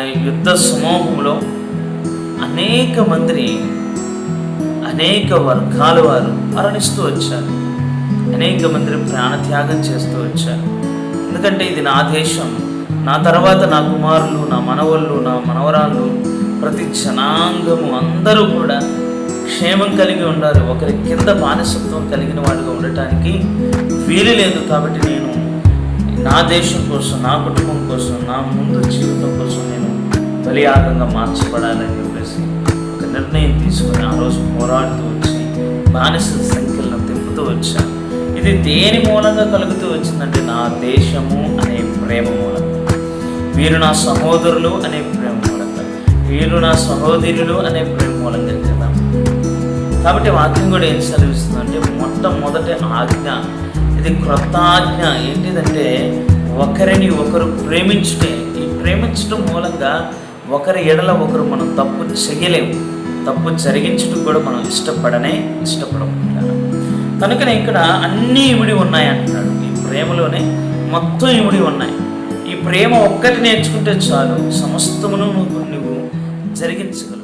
యుద్ధ సమూహంలో అనేక మందిని అనేక వర్గాల వారు మరణిస్తూ వచ్చారు. అనేక మందిని ప్రాణత్యాగం చేస్తూ వచ్చారు. ఎందుకంటే ఇది నా దేశం. నా తర్వాత నా కుమారులు నా మనవళ్ళు నా మనవరాళ్ళు ప్రతి జనాంగము అందరూ కూడా క్షేమం కలిగి ఉండాలి. ఒకరి కింద బానిసత్వం కలిగిన వాడిగా ఉండటానికి వీలు లేదు కాబట్టి నేను నా దేశం కోసం నా కుటుంబం కోసం నా ముందు జీవితం కోసం నేను బలియాగంగా మార్చబడాలని చెప్పేసి ఒక నిర్ణయం తీసుకుని ఆ రోజు పోరాడుతూ వచ్చి బానిసల సంఖ్యలను తిప్పుతూ వచ్చాను. ఇది దేని మూలంగా కలుగుతూ వచ్చిందంటే నా దేశము అనే ప్రేమ మూలంగా. వీరు నా సహోదరులు అనే ప్రేమ మూలంగా. వీరు నా సహోదరులు అనే ప్రేమ మూలంగా కదా. కాబట్టి వాక్యం కూడా ఏం సెలవిస్తుందంటే మొట్టమొదటి ఆజ్ఞ ఇది క్రొత్త ఆజ్ఞ ఏంటిదంటే ఒకరిని ఒకరు ప్రేమించుటే ఈ ప్రేమించడం మూలంగా ఒకరి ఎడల ఒకరు మనం తప్పు చేయలేము. తప్పు జరిగించడం కూడా మనం ఇష్టపడనే ఇష్టపడమంటాడు కనుకనే ఇక్కడ అన్నీ ఇమిడి ఉన్నాయి అంటున్నాడు. ఈ ప్రేమలోనే మొత్తం ఇమిడి ఉన్నాయి. ఈ ప్రేమ ఒక్కటి నేర్చుకుంటే చాలు సమస్తమును నువ్వు నువ్వు జరిగించగలవు.